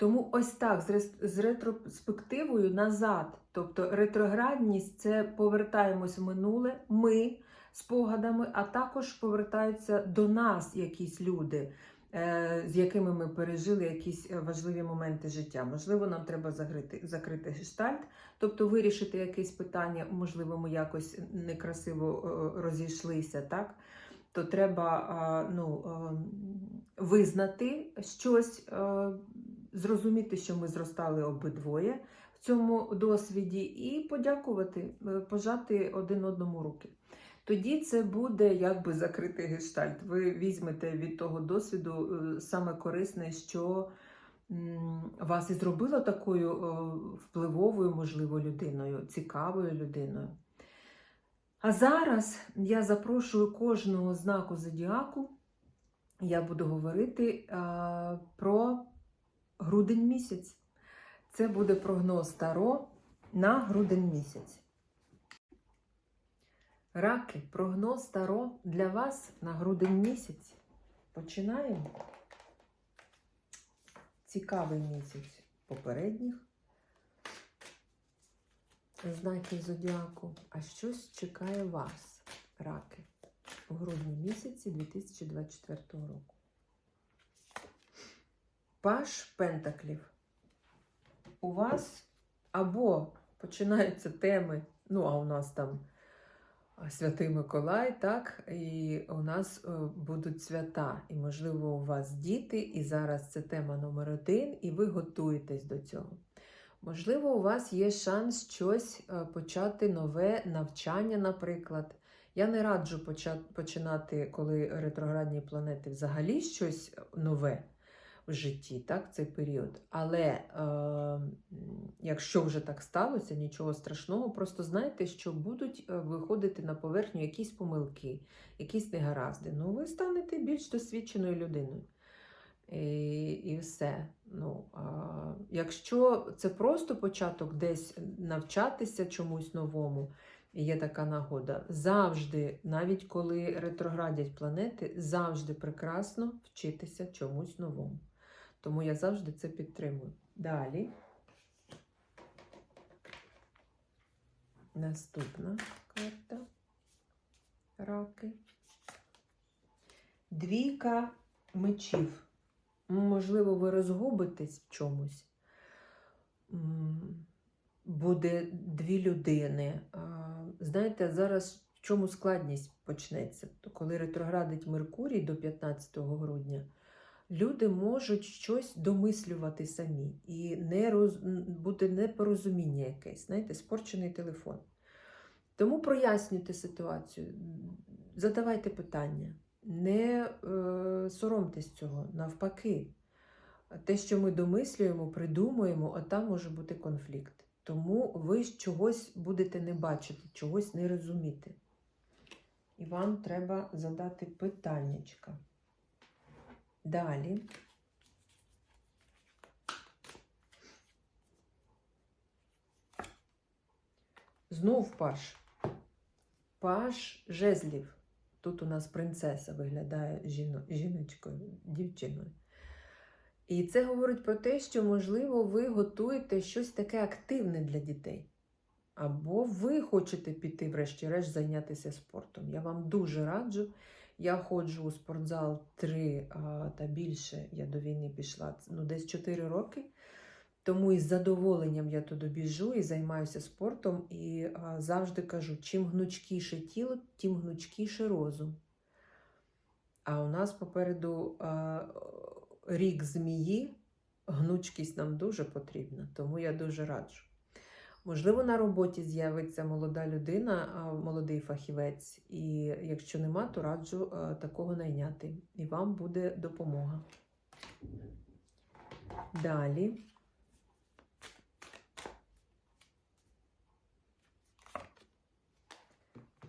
Тому ось так, з, ретроспективою назад. Тобто ретроградність це повертаємось в минуле, ми спогадами, а також повертаються до нас якісь люди, е, з якими ми пережили якісь е, важливі моменти життя. Можливо, нам треба закрити, закрити гештальт, тобто вирішити якесь питання, можливо, ми якось некрасиво е, розійшлися, так? То треба ну, е, визнати щось, зрозуміти, що ми зростали обидвоє в цьому досвіді, і подякувати, е, пожати один одному руки. Тоді це буде якби закритий гештальт. Ви візьмете від того досвіду е, саме корисне, що вас і зробило такою е, впливовою, можливо, людиною, цікавою людиною. А зараз я запрошую кожного знаку зодіаку. Я буду говорити про грудень місяць. Це буде прогноз Таро на грудень місяць. Раки, прогноз Таро для вас на грудень місяць. Починаємо. Цікавий місяць попередніх знаків зодіаку. А щось чекає вас, раки, у грудні місяці 2024 року. Паш Пентаклів. У вас або починаються теми, ну, а у нас там Святий Миколай, так, і у нас е, будуть свята, і, можливо, у вас діти, і зараз це тема номер один, і ви готуєтесь до цього. Можливо, у вас є шанс щось е, почати нове навчання, наприклад. Я не раджу починати, коли ретроградні планети взагалі щось нове в житті, так, цей період. Але е, якщо вже так сталося, нічого страшного, просто знайте, що будуть е, виходити на поверхню якісь помилки, якісь негаразди. Ну, ви станете більш досвідченою людиною. І, і все. Ну, а, якщо це просто початок десь навчатися чомусь новому, є така нагода, завжди, навіть коли ретроградять планети, завжди прекрасно вчитися чомусь новому. Тому я завжди це підтримую. Далі. Наступна карта. Раки. Двійка мечів. Можливо, ви розгубитесь в чомусь. Буде дві людини. Знаєте, зараз в чому складність почнеться? Коли ретроградить Меркурій до 15 грудня, люди можуть щось домислювати самі і не роз... буде непорозуміння якесь, знаєте, спорчений телефон. Тому прояснюйте ситуацію, задавайте питання, не е, соромтесь цього, навпаки. Те, що ми домислюємо, придумуємо, а там може бути конфлікт. Тому ви чогось будете не бачити, чогось не розуміти. І вам треба задати питаннячка. Далі. Знов паш. Паш жезлів. Тут у нас принцеса виглядає жіно, жіночкою, дівчиною. І це говорить про те, що, можливо, ви готуєте щось таке активне для дітей. Або ви хочете піти, врешті-решт, зайнятися спортом. Я вам дуже раджу. Я ходжу у спортзал 3 та більше. Я до війни пішла ну, десь 4 роки. Тому із задоволенням я туди біжу і займаюся спортом. І а, завжди кажу: чим гнучкіше тіло, тим гнучкіше розум. А у нас попереду а, рік змії, гнучкість нам дуже потрібна, тому я дуже раджу. Можливо, на роботі з'явиться молода людина, молодий фахівець, і якщо нема, то раджу такого найняти. І вам буде допомога. Далі.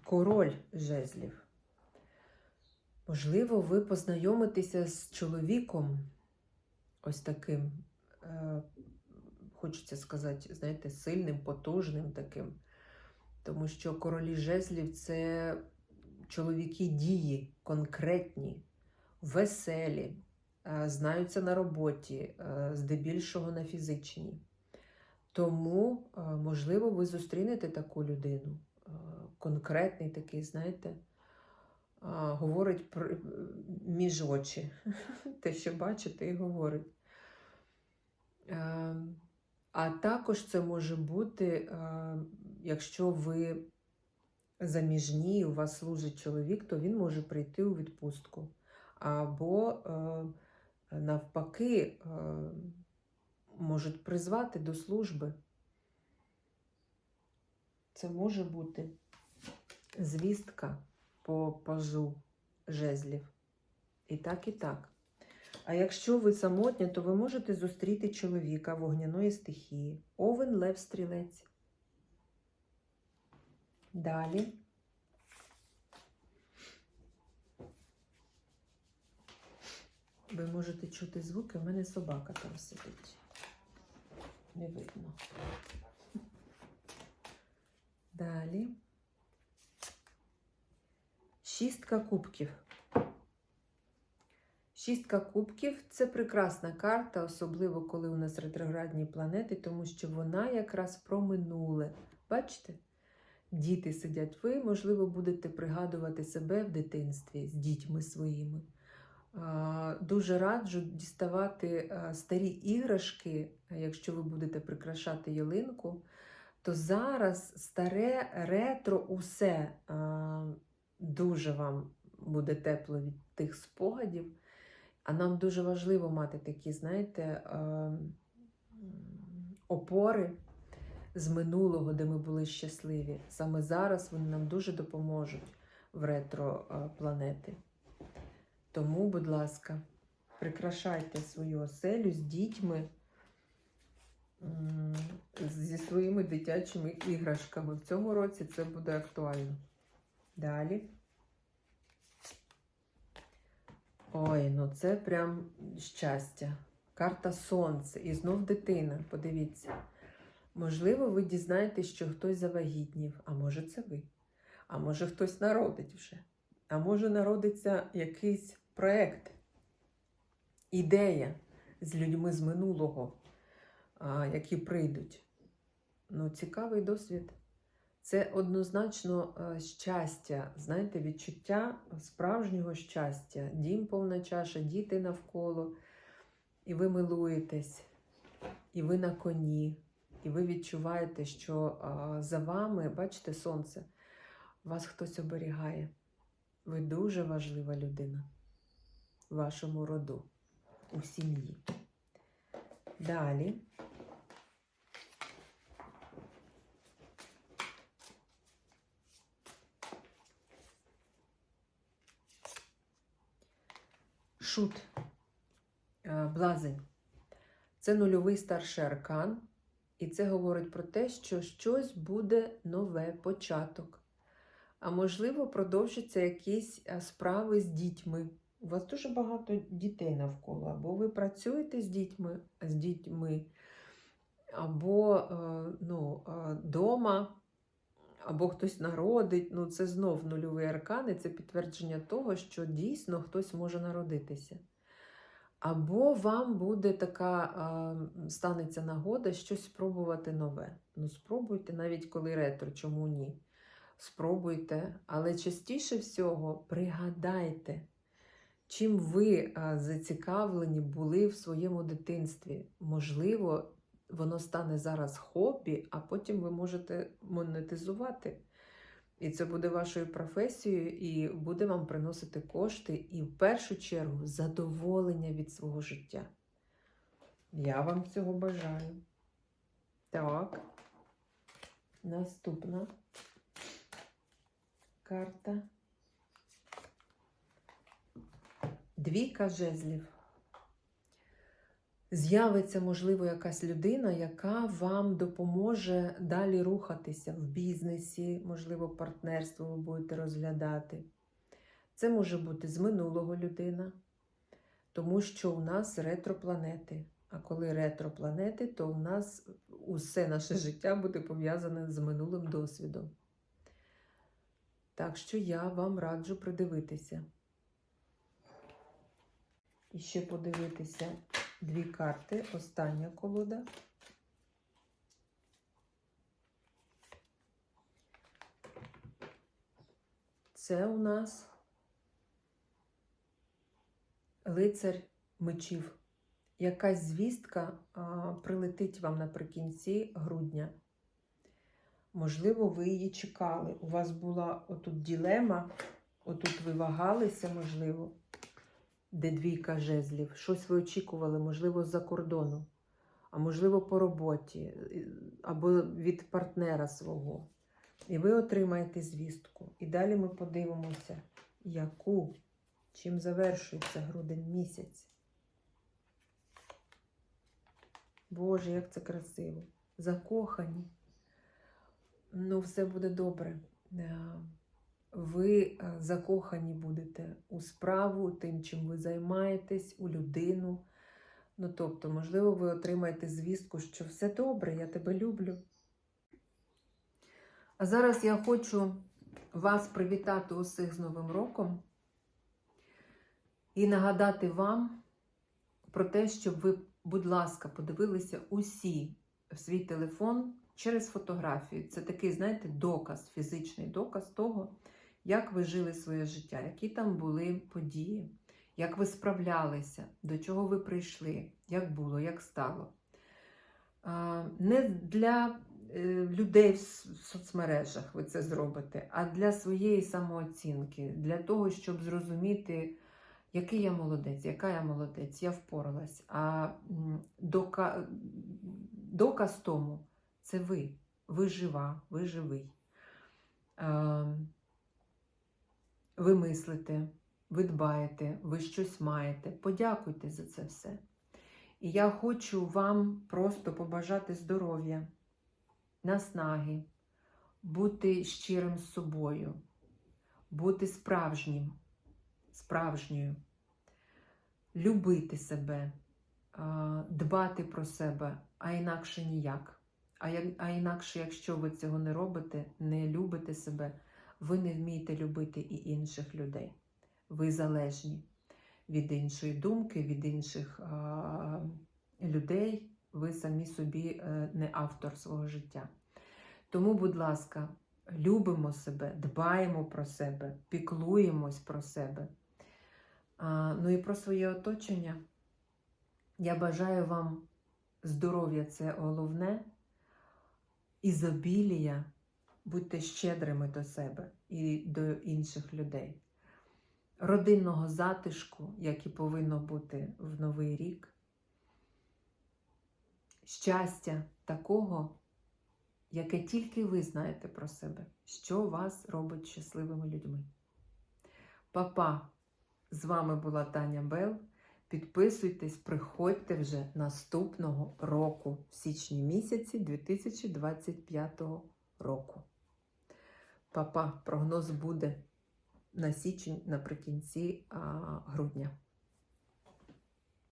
Король жезлів. Можливо, ви познайомитеся з чоловіком, ось таким, е, хочеться сказати, знаєте, сильним, потужним таким. Тому що королі жезлів це чоловіки дії, конкретні, веселі, е, знаються на роботі, е, здебільшого на фізичній. Тому, е, можливо, ви зустрінете таку людину. Конкретний такий, знаєте, говорить про, між очі. Те, що бачите, і говорить. А також це може бути, якщо ви заміжні, у вас служить чоловік, то він може прийти у відпустку. Або, е, навпаки, е, можуть призвати до служби. Це може бути звістка по пажу жезлів. І так, і так. А якщо ви самотня, то ви можете зустріти чоловіка вогняної стихії. Овен лев стрілець. Далі. Ви можете чути звуки, у мене собака там сидить. Не видно. Далі. Шістка кубків. Шістка кубків це прекрасна карта, особливо коли у нас ретроградні планети, тому що вона якраз про минуле. Бачите? Діти сидять, ви, можливо, будете пригадувати себе в дитинстві з дітьми своїми. Дуже раджу діставати старі іграшки, якщо ви будете прикрашати ялинку, то зараз старе ретро усе дуже вам буде тепло від тих спогадів. А нам дуже важливо мати такі, знаєте, е, опори з минулого, де ми були щасливі. Саме зараз вони нам дуже допоможуть в ретро е, планети. Тому, будь ласка, прикрашайте свою оселю з дітьми, зі своїми дитячими іграшками. В цьому році це буде актуально. Далі. Ой, ну це прям щастя. Карта Сонце. І знов дитина. Подивіться. Можливо, ви дізнаєтесь, що хтось завагітнів, а може це ви. А може хтось народить вже. А може народиться якийсь проект, ідея з людьми з минулого, які прийдуть. Ну, цікавий досвід. Це однозначно е, щастя, знаєте, відчуття справжнього щастя. Дім повна чаша, діти навколо, і ви милуєтесь, і ви на коні, і ви відчуваєте, що за вами, бачите, сонце, вас хтось оберігає. Ви дуже важлива людина в вашому роду, у сім'ї. Далі. Шут, е, блазень. Це нульовий старший аркан, і це говорить про те, що щось буде нове початок. А можливо, продовжаться якісь е, справи з дітьми. У вас дуже багато дітей навколо, або ви працюєте з дітьми, з дітьми або е, ну, дома, або хтось народить. Ну, це знов нульовий аркан, це підтвердження того, що дійсно хтось може народитися. Або вам буде така, станеться нагода щось спробувати нове. Ну, спробуйте, навіть коли ретро, чому ні? Спробуйте, але частіше всього пригадайте, чим ви зацікавлені були в своєму дитинстві. Можливо, воно стане зараз хобі, а потім ви можете монетизувати. І це буде вашою професією, і буде вам приносити кошти, і в першу чергу задоволення від свого життя. Я вам цього бажаю. Так. Наступна карта. Двійка жезлів. З'явиться, можливо, якась людина, яка вам допоможе далі рухатися в бізнесі, можливо, партнерство ви будете розглядати. Це може бути з минулого людина, тому що у нас ретропланети. А коли ретропланети, то у нас усе наше життя буде пов'язане з минулим досвідом. Так що я вам раджу придивитися. І ще подивитися дві карти. Остання колода. Це у нас лицар мечів. Якась звістка прилетить вам наприкінці грудня. Можливо, ви її чекали. У вас була отут ділема, отут ви вагалися, можливо, де двійка жезлів. Щось ви очікували, можливо, з-за кордону. а можливо, по роботі, е, або від партнера свого. І ви отримаєте звістку. І далі ми подивимося, яку, чим завершується грудень місяць. Боже, як це красиво. Закохані. Ну, все буде добре. Ви е, закохані будете у справу, тим, чим ви займаєтесь, у людину. Ну, тобто, можливо, ви отримаєте звістку, що все добре, я тебе люблю. А зараз я хочу вас привітати усіх з Новим роком і нагадати вам про те, щоб ви, будь ласка, подивилися усі в свій телефон через фотографію. Це такий, знаєте, доказ, фізичний доказ того, як ви жили своє життя, які там були події, як ви справлялися, до чого ви прийшли, як було, як стало. Не для е, людей в соцмережах ви це зробите, а для своєї самооцінки, для того, щоб зрозуміти, який я молодець, яка я молодець, я впоралась. А дока... доказ тому це ви. Ви жива, ви живий. Ви мислите, ви дбаєте, ви щось маєте. Подякуйте за це все. І я хочу вам просто побажати здоров'я, наснаги, бути щирим з собою, бути справжнім, справжньою, любити себе, дбати про себе, а інакше ніяк. А інакше, якщо ви цього не робите, не любите себе, ви не вмієте любити і інших людей. Ви залежні від іншої думки, від інших а, людей. Ви самі собі е, не автор свого життя. Тому, будь ласка, любимо себе, дбаємо про себе, піклуємось про себе. А, ну і про своє оточення. Я бажаю вам здоров'я це головне, ізобілія, будьте щедрими до себе і до інших людей. Родинного затишку, як і повинно бути в Новий рік. Щастя такого, яке тільки ви знаєте про себе, що вас робить щасливими людьми. Папа, з вами була Таня Бел. Підписуйтесь, приходьте вже наступного року, в січні місяці 2025 року. Папа, прогноз буде на січень наприкінці грудня.